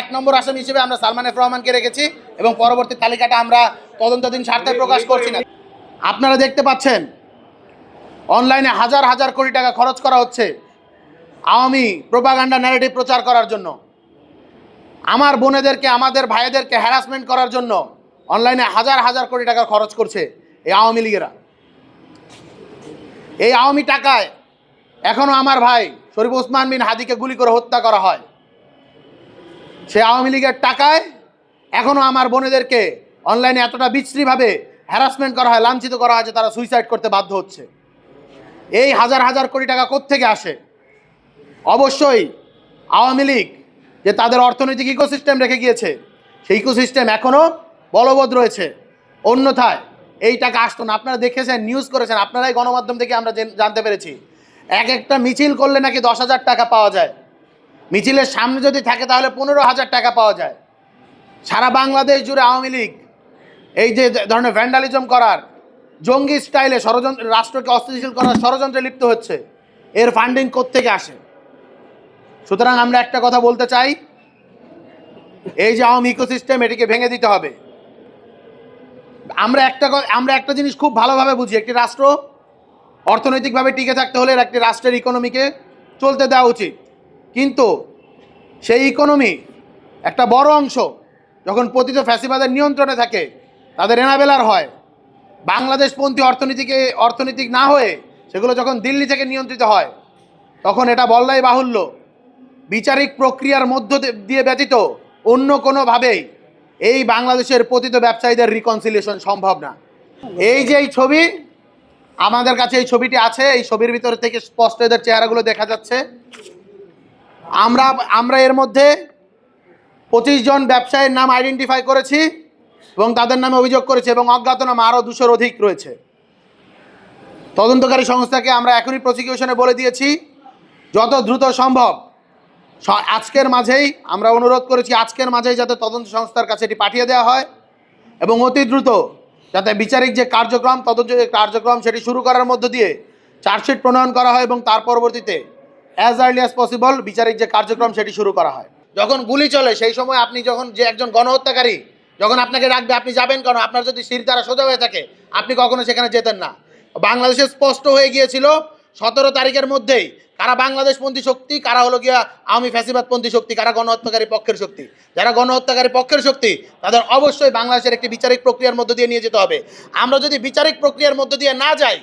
এক নম্বর আসামি হিসেবে আমরা সালমান এফ রহমানকে রেখেছি এবং পরবর্তী তালিকাটা আমরা তদন্তাধীন স্বার্থে প্রকাশ করছি না। আপনারা দেখতে পাচ্ছেন, অনলাইনে হাজার হাজার কোটি টাকা খরচ করা হচ্ছে আওয়ামী প্রোপাগান্ডা ন্যারেটিভ প্রচার করার জন্য। আমার বোনেদেরকে, আমাদের ভাইদেরকে হ্যারাসমেন্ট করার জন্য অনলাইনে হাজার হাজার কোটি টাকা খরচ করছে এই আওয়ামী লীগেরা। এই আওয়ামী টাকায় এখনও আমার ভাই শরীফ ওসমান বিন হাদিকে গুলি করে হত্যা করা হয়। সে আওয়ামী লীগের টাকায় এখনও আমার বোনেদেরকে অনলাইনে এতটা বিশ্রীভাবে হ্যারাসমেন্ট করা হয়, লাঞ্ছিত করা হয় যে তারা সুইসাইড করতে বাধ্য হচ্ছে। এই হাজার হাজার কোটি টাকা কোত্থেকে আসে? অবশ্যই আওয়ামী লীগ যে তাদের অর্থনৈতিক ইকোসিস্টেম রেখে গিয়েছে, সেই ইকোসিস্টেম এখনও বলবৎ রয়েছে। অন্যথায় এই টাকা আসতো না। আপনারা দেখেছেন নিউজ করেছেন, আপনারাই গণমাধ্যম থেকে আমরা জানতে পেরেছি। এক একটা মিছিল করলে নাকি দশ হাজার টাকা পাওয়া যায়। মিছিলের সামনে যদি থাকে তাহলে পনেরো হাজার টাকা পাওয়া যায়। সারা বাংলাদেশ জুড়ে আওয়ামী লীগ, এই যে ধরনের ভ্যান্ডালিজম করার, জঙ্গি স্টাইলে ষড়যন্ত্র, রাষ্ট্রকে অস্থিতিশীল করার ষড়যন্ত্রে লিপ্ত হচ্ছে, এর ফান্ডিং কোত্থেকে আসে? সুতরাং আমরা একটা কথা বলতে চাই, এই যে আওয়ামী ইকোসিস্টেম এটিকে ভেঙে দিতে হবে। আমরা একটা আমরা একটা জিনিস খুব ভালোভাবে বুঝি, একটি রাষ্ট্র অর্থনৈতিকভাবে টিকে থাকতে হলে একটি রাষ্ট্রের ইকোনমিকে চলতে দেওয়া উচিত। কিন্তু সেই ইকোনমি একটা বড় অংশ যখন পতিত ফ্যাসিবাদের নিয়ন্ত্রণে থাকে, তাদের এনাবেলার হয়। বাংলাদেশপন্থী অর্থনীতিকে, অর্থনৈতিক না হয়ে সেগুলো যখন দিল্লি থেকে নিয়ন্ত্রিত হয়, তখন এটা বললাই বাহুল্য। বিচারিক প্রক্রিয়ার মধ্য দিয়ে ব্যতীত অন্য কোনোভাবেই এই বাংলাদেশের পতিত ব্যবসায়ীদের রিকনসিলিয়েশন সম্ভব না। এই যে এই ছবি, আমাদের কাছে এই ছবিটি আছে, এই ছবির ভিতর থেকে স্পষ্ট এদের চেহারাগুলো দেখা যাচ্ছে। আমরা আমরা এর মধ্যে পঁচিশ জন ব্যবসায়ীর নাম আইডেন্টিফাই করেছি এবং তাদের নামে অভিযোগ করেছি এবং অজ্ঞাতনাম আরও দুশোর অধিক রয়েছে। তদন্তকারী সংস্থাকে আমরা এখনই প্রসিকিউশনে বলে দিয়েছি, যত দ্রুত সম্ভব। আজকের মাঝেই আমরা অনুরোধ করেছি, আজকের মাঝেই যাতে তদন্ত সংস্থার কাছে এটি পাঠিয়ে দেওয়া হয় এবং অতি দ্রুত যাতে বিচারিক যে কার্যক্রম, তদন্ত যে কার্যক্রম সেটি শুরু করার মধ্য দিয়ে চার্জশিট প্রণয়ন করা হয় এবং তার পরবর্তীতে অ্যাজ আর্লি অ্যাজ পসিবল বিচারিক যে কার্যক্রম সেটি শুরু করা হয়। যখন গুলি চলে, সেই সময় আপনি যখন যে একজন গণহত্যাকারী, যখন আপনাকে রাখবে, আপনি যাবেন কেন? আপনার যদি শির দ্বারা সোজা হয়ে থাকে, আপনি কখনো সেখানে যেতেন না। বাংলাদেশে স্পষ্ট হয়ে গিয়েছিল, সতেরো তারিখের মধ্যেই কারা বাংলাদেশপন্থী শক্তি, কারা হলো গিয়া আওয়ামী ফ্যাসিবাদপন্থী শক্তি, কারা গণহত্যাকারী পক্ষের শক্তি। যারা গণহত্যাকারী পক্ষের শক্তি, তাদের অবশ্যই বাংলাদেশের একটি বিচারিক প্রক্রিয়ার মধ্য দিয়ে নিয়ে যেতে হবে। আমরা যদি বিচারিক প্রক্রিয়ার মধ্য দিয়ে না যাই,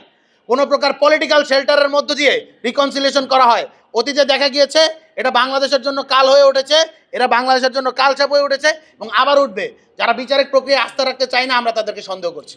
কোনো প্রকার পলিটিক্যাল শেল্টারের মধ্য দিয়ে রিকনসিলিয়েশন করা হয় অতীতে দেখা গিয়েছে, এটা বাংলাদেশের জন্য কাল হয়ে উঠেছে এরা বাংলাদেশের জন্য কালচাপ হয়ে উঠেছে এবং আবার উঠবে। যারা বিচারিক প্রক্রিয়া আস্থা রাখতে চায় না, আমরা তাদেরকে সন্দেহ করছি।